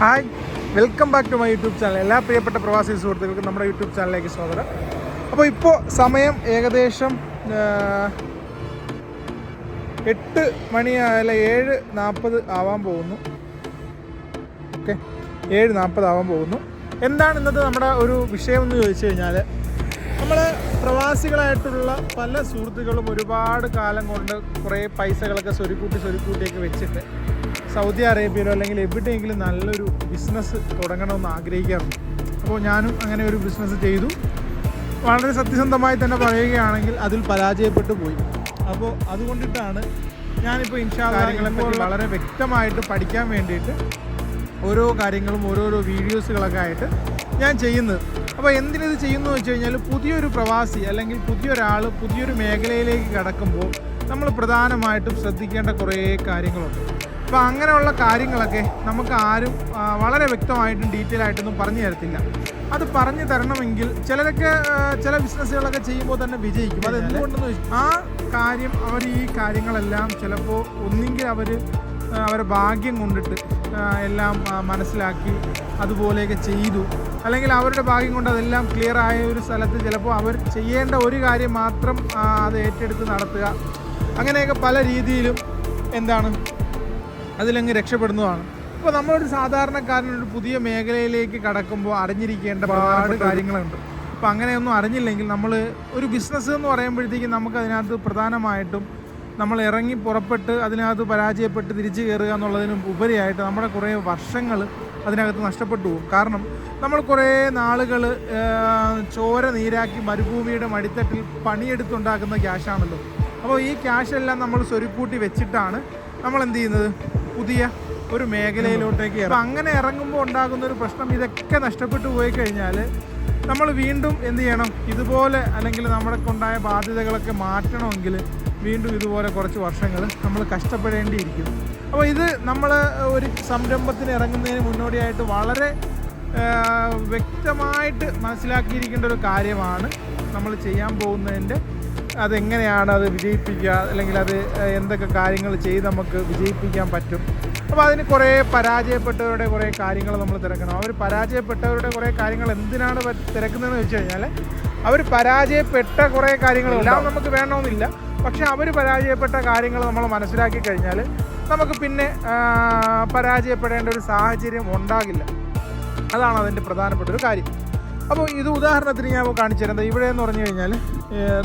Hi. Welcome back to my YouTube channel. എല്ലാ പ്രിയപ്പെട്ട പ്രവാസി സുഹൃത്തുക്കൾക്കും നമ്മുടെ യൂട്യൂബ് ചാനലിലേക്ക് സ്വാഗതം. അപ്പോൾ ഇപ്പോൾ സമയം ഏകദേശം എട്ട് മണി അല്ല ഏഴ് നാൽപ്പത് ആവാൻ പോകുന്നു. ഓക്കെ. ഏഴ് നാൽപ്പത് ആവാൻ പോകുന്നു. എന്താണ് ഇന്നത്തെ നമ്മുടെ ഒരു വിഷയം എന്ന് ചോദിച്ചു കഴിഞ്ഞാൽ നമ്മൾ പ്രവാസികളായിട്ടുള്ള പല സുഹൃത്തുക്കളും ഒരുപാട് കാലം കൊണ്ട് കുറേ പൈസകളൊക്കെ സ്വരുക്കൂട്ടി സ്വരുക്കൂട്ടിയൊക്കെ വെച്ചിട്ട് സൗദി അറേബ്യയിലോ അല്ലെങ്കിൽ എവിടെയെങ്കിലും നല്ലൊരു ബിസിനസ് തുടങ്ങണമെന്ന് ആഗ്രഹിക്കാറുണ്ട്. അപ്പോൾ ഞാനും അങ്ങനെ ഒരു ബിസിനസ് ചെയ്തു. വളരെ സത്യസന്ധമായി തന്നെ പറയുകയാണെങ്കിൽ അതിൽ പരാജയപ്പെട്ടു പോയി. അപ്പോൾ അതുകൊണ്ടിട്ടാണ് ഞാനിപ്പോൾ ഇൻഷാ കാര്യങ്ങളെപ്പറ്റി വളരെ വ്യക്തമായിട്ട് പഠിക്കാൻ വേണ്ടിയിട്ട് ഓരോ കാര്യങ്ങളും ഓരോരോ വീഡിയോസുകളൊക്കെ ആയിട്ട് ഞാൻ ചെയ്യുന്നത്. അപ്പോൾ എന്തിനത് ചെയ്യുന്നു വെച്ച് കഴിഞ്ഞാൽ പുതിയൊരു പ്രവാസി അല്ലെങ്കിൽ പുതിയൊരാൾ പുതിയൊരു മേഖലയിലേക്ക് കടക്കുമ്പോൾ നമ്മൾ പ്രധാനമായിട്ടും ശ്രദ്ധിക്കേണ്ട കുറേ കാര്യങ്ങളുണ്ട്. അപ്പോൾ അങ്ങനെയുള്ള കാര്യങ്ങളൊക്കെ നമുക്ക് ആരും വളരെ വ്യക്തമായിട്ടും ഡീറ്റെയിൽ ആയിട്ടൊന്നും പറഞ്ഞു തരത്തില്ല. അത് പറഞ്ഞു തരണമെങ്കിൽ ചിലരൊക്കെ ചില ബിസിനസ്സുകളൊക്കെ ചെയ്യുമ്പോൾ തന്നെ വിജയിക്കും. അത് എന്തുകൊണ്ടെന്ന് ആ കാര്യം അവർ ഈ കാര്യങ്ങളെല്ലാം ചിലപ്പോൾ ഒന്നെങ്കിൽ അവർ അവരെ ഭാഗ്യം കൊണ്ടിട്ട് എല്ലാം മനസ്സിലാക്കി അതുപോലെയൊക്കെ ചെയ്തു. അല്ലെങ്കിൽ അവരുടെ ഭാഗ്യം കൊണ്ട് അതെല്ലാം ക്ലിയർ ആയ ഒരു സ്ഥലത്ത് ചിലപ്പോൾ അവർ ചെയ്യേണ്ട ഒരു കാര്യം മാത്രം അത് ഏറ്റെടുത്ത് നടത്തുക. അങ്ങനെയൊക്കെ പല രീതിയിലും എന്താണ് അതിലങ്ങ് രക്ഷപ്പെടുന്നതാണ്. ഇപ്പോൾ നമ്മളൊരു സാധാരണക്കാരൻ ഒരു പുതിയ മേഖലയിലേക്ക് കടക്കുമ്പോൾ അറിഞ്ഞിരിക്കേണ്ട ഒരുപാട് കാര്യങ്ങളുണ്ട്. അപ്പോൾ അങ്ങനെയൊന്നും അറിഞ്ഞില്ലെങ്കിൽ നമ്മൾ ഒരു ബിസിനസ് എന്ന് പറയുമ്പോഴത്തേക്കും നമുക്ക് അതിനകത്ത് പ്രധാനമായിട്ടും നമ്മൾ ഇറങ്ങി പുറപ്പെട്ട് അതിനകത്ത് പരാജയപ്പെട്ട് തിരിച്ചു കയറുക എന്നുള്ളതിനും ഉപരിയായിട്ട് നമ്മുടെ കുറേ വർഷങ്ങൾ അതിനകത്ത് നഷ്ടപ്പെട്ടു പോകും. കാരണം നമ്മൾ കുറേ നാളുകൾ ചോര നീരാക്കി മരുഭൂമിയുടെ മടിത്തട്ടിൽ പണിയെടുത്തുണ്ടാക്കുന്ന ക്യാഷാണല്ലോ അപ്പോൾ ഈ ക്യാഷെല്ലാം നമ്മൾ സ്വരുക്കൂട്ടി വെച്ചിട്ടാണ് നമ്മൾ എന്ത് ചെയ്യുന്നത്? പുതിയ ഒരു മേഖലയിലോട്ടേക്ക് ഇറങ്ങും. അങ്ങനെ ഇറങ്ങുമ്പോൾ ഉണ്ടാകുന്ന ഒരു പ്രശ്നം ഇതൊക്കെ നഷ്ടപ്പെട്ടു പോയി കഴിഞ്ഞാൽ നമ്മൾ വീണ്ടും എന്ത് ചെയ്യണം? ഇതുപോലെ അല്ലെങ്കിൽ നമ്മുടെ കൊണ്ടായ ബാധ്യതകളൊക്കെ മാറ്റണമെങ്കിൽ വീണ്ടും ഇതുപോലെ കുറച്ച് വർഷങ്ങൾ നമ്മൾ കഷ്ടപ്പെടേണ്ടിയിരിക്കും. അപ്പോൾ ഇത് നമ്മൾ ഒരു സംരംഭത്തിന് ഇറങ്ങുന്നതിന് മുന്നോടിയായിട്ട് വളരെ വ്യക്തമായിട്ട് മനസ്സിലാക്കിയിരിക്കേണ്ട ഒരു കാര്യമാണ് നമ്മൾ ചെയ്യാൻ പോകുന്നതിന്റെ അതെങ്ങനെയാണ് അത് വിജയിപ്പിക്കുക? അല്ലെങ്കിൽ അത് എന്തൊക്കെ കാര്യങ്ങൾ ചെയ്ത് നമുക്ക് വിജയിപ്പിക്കാൻ പറ്റും? അപ്പോൾ അതിന് കുറേ പരാജയപ്പെട്ടവരുടെ കുറേ കാര്യങ്ങൾ നമ്മൾ തിരക്കണം. അവർ പരാജയപ്പെട്ടവരുടെ കുറേ കാര്യങ്ങൾ എന്തിനാണ് തിരക്കുന്നതെന്ന് വെച്ച് കഴിഞ്ഞാൽ അവർ പരാജയപ്പെട്ട കുറേ കാര്യങ്ങൾ എല്ലാം നമുക്ക് വേണമെന്നില്ല. പക്ഷെ അവർ പരാജയപ്പെട്ട കാര്യങ്ങൾ നമ്മൾ മനസ്സിലാക്കി കഴിഞ്ഞാൽ നമുക്ക് പിന്നെ പരാജയപ്പെടേണ്ട ഒരു സാഹചര്യം ഉണ്ടാകില്ല. അതാണ് അതിന്റെ പ്രധാനപ്പെട്ട ഒരു കാര്യം. അപ്പോൾ ഇത് ഉദാഹരണത്തിന് ഞാൻ കാണിച്ചു തരുന്നത് ഇവിടെ എന്ന് പറഞ്ഞു കഴിഞ്ഞാൽ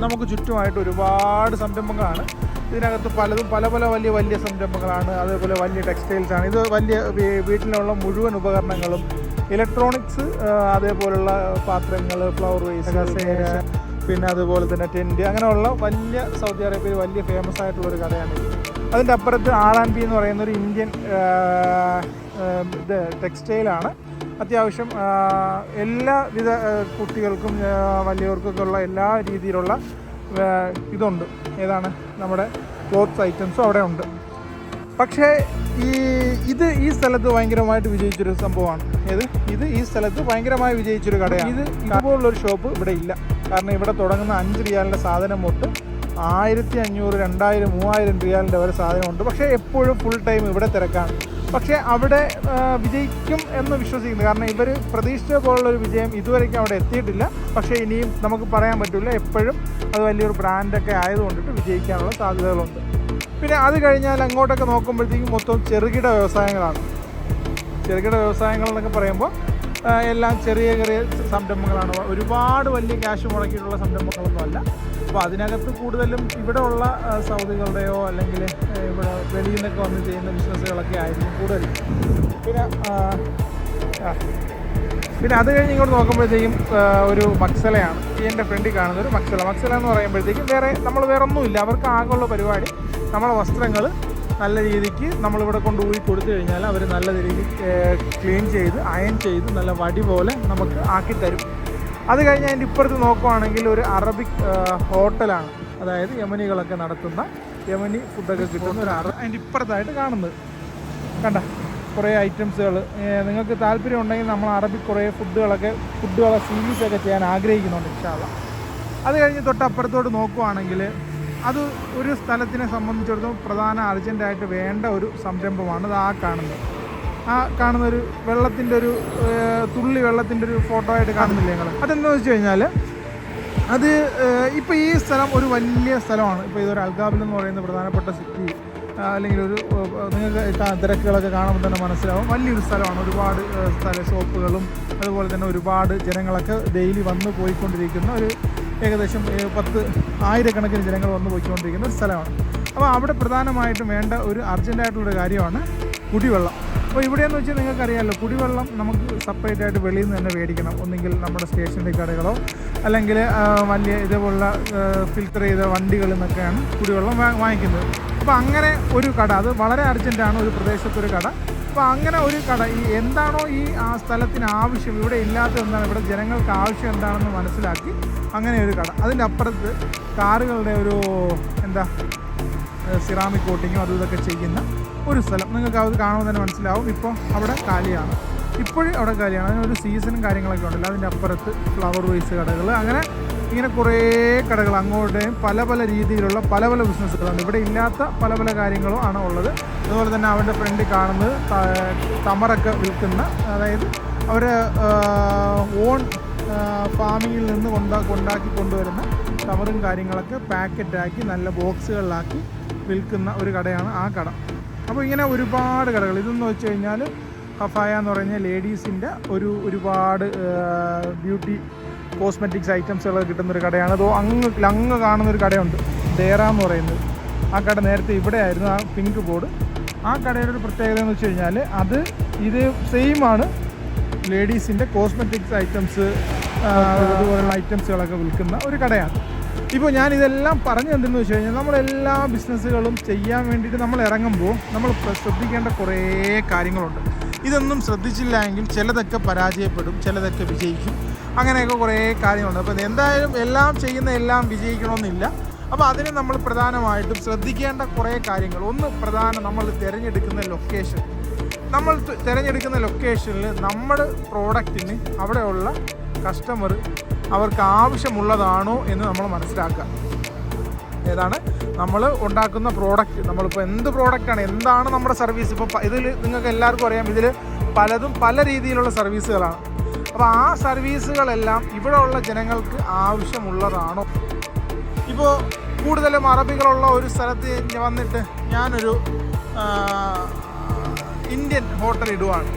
നമുക്ക് ചുറ്റുമായിട്ട് ഒരുപാട് സംരംഭങ്ങളാണ്. ഇതിനകത്ത് പലതും പല പല വലിയ വലിയ സംരംഭങ്ങളാണ്. അതേപോലെ വലിയ ടെക്സ്റ്റൈൽസാണ് ഇത് വലിയ വീട്ടിലുള്ള മുഴുവൻ ഉപകരണങ്ങളും ഇലക്ട്രോണിക്സ് അതേപോലുള്ള പാത്രങ്ങൾ ഫ്ലവർ വേസ് പിന്നെ അതുപോലെ തന്നെ ടെന്റ് അങ്ങനെയുള്ള വലിയ സൗദി അറേബ്യയിൽ വലിയ ഫേമസ് ആയിട്ടുള്ള ഒരു കടയാണ് അതിന്റെ അപ്പുറത്ത് ആർ ആൻഡ് ബി എന്ന് പറയുന്ന ഒരു ഇന്ത്യൻ ഇത് ടെക്സ്റ്റൈലാണ് അത്യാവശ്യം എല്ലാ എല്ലാവിധ കുട്ടികൾക്കും വലിയവർക്കൊക്കെ ഉള്ള എല്ലാ രീതിയിലുള്ള ഇതുണ്ട്. ഏതാണ്? നമ്മുടെ ക്ലോത്ത്സ് ഐറ്റംസും അവിടെ ഉണ്ട്. പക്ഷേ ഈ ഇത് ഈ സ്ഥലത്ത് ഭയങ്കരമായിട്ട് വിജയിച്ചൊരു സംഭവമാണ്. ഏത്? ഇത് ഈ സ്ഥലത്ത് ഭയങ്കരമായി വിജയിച്ചൊരു കടയാണ്. ഇത് ഇതുപോലുള്ളൊരു ഷോപ്പ് ഇവിടെ ഇല്ല. കാരണം ഇവിടെ തുടങ്ങുന്ന അഞ്ച് റിയാലിന്റെ സാധനം തൊട്ട് ആയിരത്തി അഞ്ഞൂറ് രണ്ടായിരം മൂവായിരം റിയാലിന്റെ വരെ സാധനമുണ്ട് പക്ഷേ എപ്പോഴും ഫുൾ ടൈം ഇവിടെ തിരക്കാണ്. പക്ഷേ അവിടെ വിജയിക്കും എന്ന് വിശ്വസിക്കുന്നു. കാരണം ഇവർ പ്രതീക്ഷിച്ച പോലുള്ളൊരു വിജയം ഇതുവരെയ്ക്കും അവിടെ എത്തിയിട്ടില്ല. പക്ഷേ ഇനിയും നമുക്ക് പറയാൻ പറ്റില്ല. എപ്പോഴും അത് വലിയൊരു ബ്രാൻഡൊക്കെ ആയതുകൊണ്ടിട്ട് വിജയിക്കാനുള്ള സാധ്യതകളുണ്ട്. പിന്നെ അത് കഴിഞ്ഞാൽ അങ്ങോട്ടൊക്കെ നോക്കുമ്പോഴത്തേക്കും മൊത്തം ചെറുകിട വ്യവസായങ്ങളാണ്. ചെറുകിട വ്യവസായങ്ങൾ എന്നൊക്കെ പറയുമ്പോൾ എല്ലാം ചെറിയ ചെറിയ സംരംഭങ്ങളാണ്. ഒരുപാട് വലിയ ക്യാഷ് മുടക്കിയിട്ടുള്ള സംരംഭങ്ങളൊന്നും അല്ല അപ്പോൾ അതിനകത്ത് കൂടുതലും ഇവിടെ ഉള്ള സൗദികളുടെയോ അല്ലെങ്കിൽ ഇവിടെ വെളിയിൽ നിന്നൊക്കെ വന്ന് ചെയ്യുന്ന ബിസിനസ്സുകളൊക്കെ ആയിരിക്കും കൂടുതലും. പിന്നെ പിന്നെ അത് കഴിഞ്ഞ് ഇങ്ങോട്ട് നോക്കുമ്പോഴത്തേക്കും ഒരു മക്സലയാണ്. എന്റെ ഫ്രണ്ടിൽ കാണുന്ന ഒരു മക്സല. മക്സല എന്ന് പറയുമ്പോഴത്തേക്കും വേറെ നമ്മൾ വേറെ ഒന്നുമില്ല അവർക്ക് ആകെയുള്ള പരിപാടി നമ്മളെ വസ്ത്രങ്ങൾ നല്ല രീതിക്ക് നമ്മളിവിടെ കൊണ്ട് ഊരി കൊടുത്തു കഴിഞ്ഞാൽ അവർ നല്ല രീതിയിൽ ക്ലീൻ ചെയ്ത് അയൺ ചെയ്ത് നല്ല വടി പോലെ നമുക്ക് ആക്കി തരും. അത് കഴിഞ്ഞ് അതിന്റെ ഇപ്പുറത്ത് നോക്കുവാണെങ്കിൽ ഒരു അറബിക് ഹോട്ടലാണ്. അതായത് യമനികളൊക്കെ നടത്തുന്ന യമനി ഫുഡൊക്കെ കിട്ടുന്ന ഒരു അറ അതിന്റെ ഇപ്പുറത്തായിട്ട് കാണുന്നത്. കണ്ട കുറേ ഐറ്റംസുകൾ നിങ്ങൾക്ക് താല്പര്യം ഉണ്ടെങ്കിൽ നമ്മൾ അറബിക് കുറേ ഫുഡുകളൊക്കെ ഫുഡുകളെ സീരീസൊക്കെ ചെയ്യാൻ ആഗ്രഹിക്കുന്നുണ്ട് ഇൻഷാല്ല അത് കഴിഞ്ഞ് തൊട്ടപ്പുറത്തോട്ട് നോക്കുവാണെങ്കിൽ അത് ഒരു സ്ഥലത്തിനെ സംബന്ധിച്ചിടത്തോളം പ്രധാന അർജന്റായിട്ട് വേണ്ട ഒരു സംരംഭമാണ് അത് ആ കാണുന്നത്. ആ കാണുന്ന ഒരു വെള്ളത്തിന്റെ ഒരു തുള്ളി വെള്ളത്തിന്റെ ഒരു ഫോട്ടോ ആയിട്ട് കാണുന്നില്ല ഞങ്ങൾ അതെന്താണെന്ന് വെച്ച് കഴിഞ്ഞാൽ അത് ഇപ്പോൾ ഈ സ്ഥലം ഒരു വലിയ സ്ഥലമാണ്. ഇപ്പോൾ ഇതൊരു അൽഗാബിൽ എന്ന് പറയുന്ന പ്രധാനപ്പെട്ട സിറ്റി അല്ലെങ്കിൽ ഒരു നിങ്ങൾക്ക് തിരക്കുകളൊക്കെ കാണുമ്പോൾ തന്നെ മനസ്സിലാവും. വലിയൊരു സ്ഥലമാണ്. ഒരുപാട് സ്ഥല ഷോപ്പുകളും അതുപോലെ തന്നെ ഒരുപാട് ജനങ്ങളൊക്കെ ഡെയിലി വന്ന് പോയിക്കൊണ്ടിരിക്കുന്ന ഒരു ഏകദേശം പത്ത് ആയിരക്കണക്കിന് ജനങ്ങൾ വന്നു പോയിക്കൊണ്ടിരിക്കുന്ന ഒരു സ്ഥലമാണ്. അപ്പോൾ അവിടെ പ്രധാനമായിട്ടും വേണ്ട ഒരു അർജന്റായിട്ടുള്ളൊരു കാര്യമാണ് കുടിവെള്ളം. അപ്പോൾ ഇവിടെയെന്ന് വെച്ചാൽ നിങ്ങൾക്കറിയാമല്ലോ കുടിവെള്ളം നമുക്ക് സെപ്പറേറ്റ് ആയിട്ട് വെളിയിൽ നിന്ന് തന്നെ മേടിക്കണം. ഒന്നെങ്കിൽ നമ്മുടെ സ്റ്റേഷനറി കടകളോ അല്ലെങ്കിൽ വലിയ ഇതേപോലുള്ള ഫിൽറ്റർ ചെയ്ത വണ്ടികളിൽ നിന്നൊക്കെയാണ് കുടിവെള്ളം വാങ്ങിക്കുന്നത്. അപ്പോൾ അങ്ങനെ ഒരു കട അത് വളരെ അർജന്റാണ് ഒരു പ്രദേശത്തൊരു കട. അപ്പോൾ അങ്ങനെ ഒരു കട ഈ എന്താണോ ഈ ആ സ്ഥലത്തിന് ആവശ്യം ഇവിടെ ഇല്ലാത്ത എന്താണ് ഇവിടെ ജനങ്ങൾക്ക് ആവശ്യം എന്താണെന്ന് മനസ്സിലാക്കി അങ്ങനെ ഒരു കട. അതിന്റെ അപ്പുറത്ത് കാറുകളുടെ ഒരു എന്താ സിറാമിക് കോട്ടിങ്ങും അതും ഇതൊക്കെ ചെയ്യുന്ന ഒരു സ്ഥലം. നിങ്ങൾക്ക് അത് കാണുമ്പോൾ തന്നെ മനസ്സിലാവും. ഇപ്പോൾ അവിടെ കാലിയാണ്. ഇപ്പോഴും അവിടെ കാലിയാണ്. അതിനൊരു സീസണും കാര്യങ്ങളൊക്കെ ഉണ്ടല്ലോ. അതിന്റെ അപ്പുറത്ത് ഫ്ലവർ വൈസ് കടകൾ അങ്ങനെ ഇങ്ങനെ കുറേ കടകൾ അങ്ങോട്ടേയും പല പല രീതിയിലുള്ള പല പല ബിസിനസ്സുകളാണ്. ഇവിടെ ഇല്ലാത്ത പല പല കാര്യങ്ങളും ആണ് ഉള്ളത്. അതുപോലെ തന്നെ അവന്റെ ഫ്രണ്ട് കാണുന്നത് തമറൊക്കെ വിൽക്കുന്ന അതായത് അവർ ഓൺ ഫാമിങ്ങിൽ നിന്ന് കൊണ്ടാ കൊണ്ടാക്കി കൊണ്ടുവരുന്ന കവറും കാര്യങ്ങളൊക്കെ പാക്കറ്റാക്കി നല്ല ബോക്സുകളിലാക്കി വിൽക്കുന്ന ഒരു കടയാണ് ആ കട. അപ്പോൾ ഇങ്ങനെ ഒരുപാട് കടകൾ. ഇതെന്ന് വെച്ച് കഴിഞ്ഞാൽ കഫായ എന്ന് പറഞ്ഞ ലേഡീസിന്റെ ഒരു ഒരുപാട് ബ്യൂട്ടി കോസ്മെറ്റിക്സ് ഐറ്റംസുകളൊക്കെ കിട്ടുന്നൊരു കടയാണ്. അതോ അങ്ങ് അങ്ങ് കാണുന്നൊരു കടയുണ്ട്. ദേറ എന്ന് പറയുന്നത്. ആ കട നേരത്തെ ഇവിടെ ആയിരുന്നു ആ പിങ്ക് ബോർഡ്. ആ കടയുടെ ഒരു പ്രത്യേകത എന്ന് വെച്ച് കഴിഞ്ഞാൽ അത് ഇത് സെയിമാണ് ലേഡീസിന്റെ കോസ്മെറ്റിക്സ് ഐറ്റംസ് അതുപോലുള്ള ഐറ്റംസുകളൊക്കെ വിൽക്കുന്ന ഒരു കടയാണ്. ഇപ്പോൾ ഞാൻ ഇതെല്ലാം പറഞ്ഞു എന്തെന്ന് വെച്ച് കഴിഞ്ഞാൽ നമ്മളെല്ലാ ബിസിനസ്സുകളും ചെയ്യാൻ വേണ്ടിയിട്ട് നമ്മൾ ഇറങ്ങുമ്പോൾ നമ്മൾ ശ്രദ്ധിക്കേണ്ട കുറേ കാര്യങ്ങളുണ്ട്. ഇതൊന്നും ശ്രദ്ധിച്ചില്ല എങ്കിൽ ചിലതൊക്കെ പരാജയപ്പെടും ചിലതൊക്കെ വിജയിക്കും. അങ്ങനെയൊക്കെ കുറേ കാര്യങ്ങളുണ്ട്. അപ്പോൾ എന്തായാലും എല്ലാം ചെയ്യുന്ന എല്ലാം വിജയിക്കണമെന്നില്ല. അപ്പോൾ അതിന് നമ്മൾ പ്രധാനമായിട്ടും ശ്രദ്ധിക്കേണ്ട കുറേ കാര്യങ്ങൾ. ഒന്ന് പ്രധാനം നമ്മൾ തിരഞ്ഞെടുക്കുന്ന ലൊക്കേഷൻ നമ്മൾ തിരഞ്ഞെടുക്കുന്ന ലൊക്കേഷനിൽ നമ്മുടെ പ്രോഡക്റ്റിന് അവിടെയുള്ള കസ്റ്റമർ അവർക്ക് ആവശ്യമുള്ളതാണോ എന്ന് നമ്മൾ മനസ്സിലാക്കുക. ഏതാണ്? നമ്മൾ ഉണ്ടാക്കുന്ന പ്രോഡക്റ്റ് നമ്മളിപ്പോൾ എന്ത് പ്രോഡക്റ്റാണ് എന്താണ് നമ്മുടെ സർവീസ് ഇപ്പോൾ ഇതിൽ നിങ്ങൾക്ക് എല്ലാവർക്കും അറിയാം. ഇതിൽ പലതും പല രീതിയിലുള്ള സർവീസുകളാണ് അപ്പോൾ ആ സർവീസുകളെല്ലാം ഇവിടെ ഉള്ള ജനങ്ങൾക്ക് ആവശ്യമുള്ളതാണോ? ഇപ്പോൾ കൂടുതലും അറബികളുള്ള ഒരു സ്ഥലത്ത് വന്നിട്ട് ഞാനൊരു ഇന്ത്യൻ ഹോട്ടൽ ഇടുവാണ്.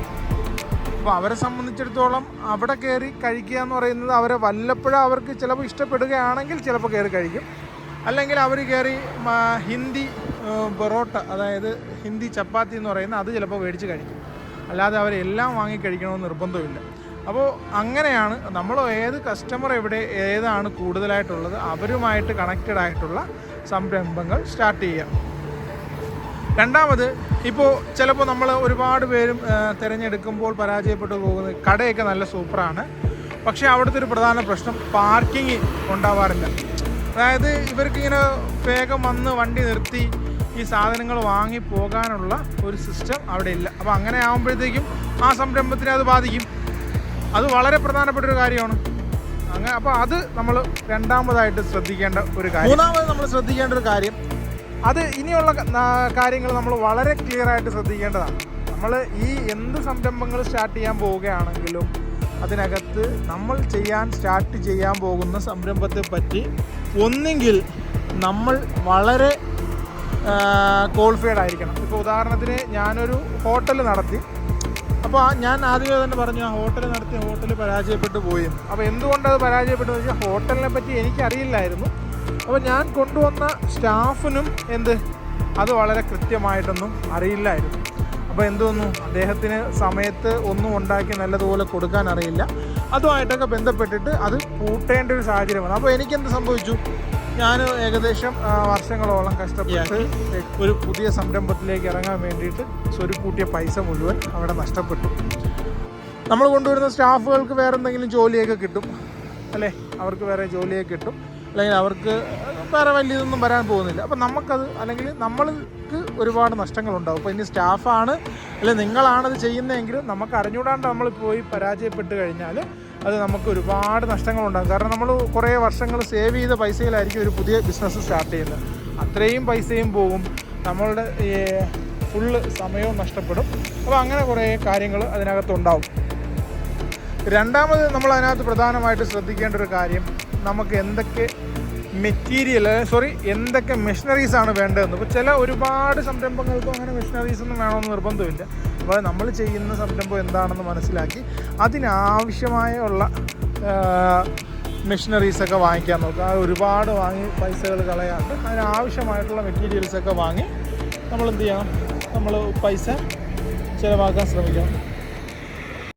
അപ്പോൾ അവരെ സംബന്ധിച്ചിടത്തോളം അവിടെ കയറി കഴിക്കുക എന്ന് പറയുന്നത് അവരെ വല്ലപ്പോഴും അവർക്ക് ചിലപ്പോൾ ഇഷ്ടപ്പെടുകയാണെങ്കിൽ ചിലപ്പോൾ കയറി കഴിക്കും. അല്ലെങ്കിൽ അവർ കയറി ഹിന്ദി പൊറോട്ട അതായത് ഹിന്ദി ചപ്പാത്തി എന്ന് പറയുന്നത് അത് ചിലപ്പോൾ മേടിച്ച് കഴിക്കും. അല്ലാതെ അവരെല്ലാം വാങ്ങി കഴിക്കണമെന്ന് നിർബന്ധമില്ല. അപ്പോൾ അങ്ങനെയാണ് നമ്മൾ ഏത് കസ്റ്റമർ എവിടെ ഏതാണ് കൂടുതലായിട്ടുള്ളത് അവരുമായിട്ട് കണക്റ്റഡ് ആയിട്ടുള്ള സംരംഭങ്ങൾ സ്റ്റാർട്ട് ചെയ്യാം രണ്ടാമത് ഇപ്പോൾ ചിലപ്പോൾ നമ്മൾ ഒരുപാട് പേരും തിരഞ്ഞെടുക്കുമ്പോൾ പരാജയപ്പെട്ടു പോകുന്നത് കടയൊക്കെ നല്ല സൂപ്പറാണ്. പക്ഷേ അവിടുത്തെ ഒരു പ്രധാന പ്രശ്നം പാർക്കിംഗ് ഉണ്ടാവാറില്ല. അതായത് ഇവർക്കിങ്ങനെ വേഗം വന്ന് വണ്ടി നിർത്തി ഈ സാധനങ്ങൾ വാങ്ങി പോകാനുള്ള ഒരു സിസ്റ്റം അവിടെ ഇല്ല. അപ്പോൾ അങ്ങനെ ആകുമ്പോഴത്തേക്കും ആ സംരംഭത്തിനെ അത് ബാധിക്കും. അത് വളരെ പ്രധാനപ്പെട്ട ഒരു കാര്യമാണ്. അങ്ങനെ അപ്പോൾ അത് നമ്മൾ രണ്ടാമതായിട്ട് ശ്രദ്ധിക്കേണ്ട ഒരു കാര്യം. മൂന്നാമത് നമ്മൾ ശ്രദ്ധിക്കേണ്ട ഒരു കാര്യം. അത് ഇനിയുള്ള കാര്യങ്ങൾ നമ്മൾ വളരെ ക്ലിയർ ആയിട്ട് ശ്രദ്ധിക്കേണ്ടതാണ്. നമ്മൾ ഈ എന്ത് സംരംഭങ്ങൾ സ്റ്റാർട്ട് ചെയ്യാൻ പോവുകയാണെങ്കിലും അതിനകത്ത് നമ്മൾ ചെയ്യാൻ സ്റ്റാർട്ട് ചെയ്യാൻ പോകുന്ന സംരംഭത്തെ പറ്റി ഒന്നെങ്കിൽ നമ്മൾ വളരെ ക്വാളിഫൈഡ് ആയിരിക്കണം. ഇപ്പോൾ ഉദാഹരണത്തിന് ഞാനൊരു ഹോട്ടൽ നടത്തി. അപ്പോൾ ഞാൻ ആദ്യമേ തന്നെ പറഞ്ഞു ആ ഹോട്ടൽ നടത്തി ഹോട്ടൽ പരാജയപ്പെട്ടു പോയി. അപ്പോൾ എന്തുകൊണ്ട് അത് പരാജയപ്പെട്ടു വെച്ചാൽ ഹോട്ടലിനെ പറ്റി എനിക്കറിയില്ലായിരുന്നു. അപ്പോൾ ഞാൻ കൊണ്ടുവന്ന സ്റ്റാഫിനും എന്ത് അത് വളരെ കൃത്യമായിട്ടൊന്നും അറിയില്ലായിരുന്നു. അപ്പോൾ എന്തോന്നു അദ്ദേഹത്തിന് സമയത്ത് ഒന്നും ഉണ്ടാക്കി നല്ലതുപോലെ കൊടുക്കാൻ അറിയില്ല. അതുമായിട്ടൊക്കെ ബന്ധപ്പെട്ടിട്ട് അത് പൂട്ടേണ്ട ഒരു സാഹചര്യം അപ്പോൾ എനിക്കെന്ത് സംഭവിച്ചു? ഞാൻ ഏകദേശം വർഷങ്ങളോളം കഷ്ടപ്പെട്ട് ഒരു പുതിയ സംരംഭത്തിലേക്ക് ഇറങ്ങാൻ വേണ്ടിയിട്ട് സ്വരുക്കൂട്ടിയ പൈസ മുഴുവൻ അവിടെ നഷ്ടപ്പെട്ടു. നമ്മൾ കൊണ്ടുവരുന്ന സ്റ്റാഫുകൾക്ക് വേറെ എന്തെങ്കിലും ജോലിയൊക്കെ കിട്ടും അല്ലേ? അവർക്ക് വേറെ ജോലിയൊക്കെ കിട്ടും. അല്ലെങ്കിൽ അവർക്ക് വേറെ വലിയതൊന്നും വരാൻ പോകുന്നില്ല. അപ്പം നമുക്കത് അല്ലെങ്കിൽ നമ്മൾക്ക് ഒരുപാട് നഷ്ടങ്ങളുണ്ടാവും. അപ്പോൾ ഇനി സ്റ്റാഫാണ് അല്ലെങ്കിൽ നിങ്ങളാണത് ചെയ്യുന്നതെങ്കിൽ നമുക്ക് അറിഞ്ഞുകൂടാണ്ട് നമ്മൾ പോയി പരാജയപ്പെട്ട് കഴിഞ്ഞാൽ അത് നമുക്ക് ഒരുപാട് നഷ്ടങ്ങളുണ്ടാകും. കാരണം നമ്മൾ കുറേ വർഷങ്ങൾ സേവ് ചെയ്ത പൈസയിലായിരിക്കും ഒരു പുതിയ ബിസിനസ് സ്റ്റാർട്ട് ചെയ്യുന്നത്. അത്രയും പൈസയും പോകും. നമ്മളുടെ ഫുള്ള് സമയവും നഷ്ടപ്പെടും. അപ്പോൾ അങ്ങനെ കുറേ കാര്യങ്ങൾ അതിനകത്തുണ്ടാവും. രണ്ടാമത് നമ്മൾ അതിനകത്ത് പ്രധാനമായിട്ട് ശ്രദ്ധിക്കേണ്ട ഒരു കാര്യം നമുക്ക് എന്തൊക്കെ മെറ്റീരിയൽ സോറി എന്തൊക്കെ മെഷീനറീസ് ആണ് വേണ്ടതെന്ന്. ഇപ്പോൾ ചില ഒരുപാട് സംരംഭങ്ങൾക്കും അങ്ങനെ മെഷീനറീസ് ഒന്നും വേണമെന്ന് നിർബന്ധമില്ല. അപ്പോൾ നമ്മൾ ചെയ്യുന്ന സംരംഭം എന്താണെന്ന് മനസ്സിലാക്കി അതിനാവശ്യമായ ഉള്ള മെഷീനറീസൊക്കെ വാങ്ങിക്കാൻ നോക്കുക. ഒരുപാട് വാങ്ങി പൈസകൾ കളയാണ്ട് അതിനാവശ്യമായിട്ടുള്ള മെറ്റീരിയൽസൊക്കെ വാങ്ങി നമ്മൾ എന്ത് ചെയ്യണം? നമ്മൾ പൈസ ചിലവാക്കാൻ ശ്രമിക്കണം.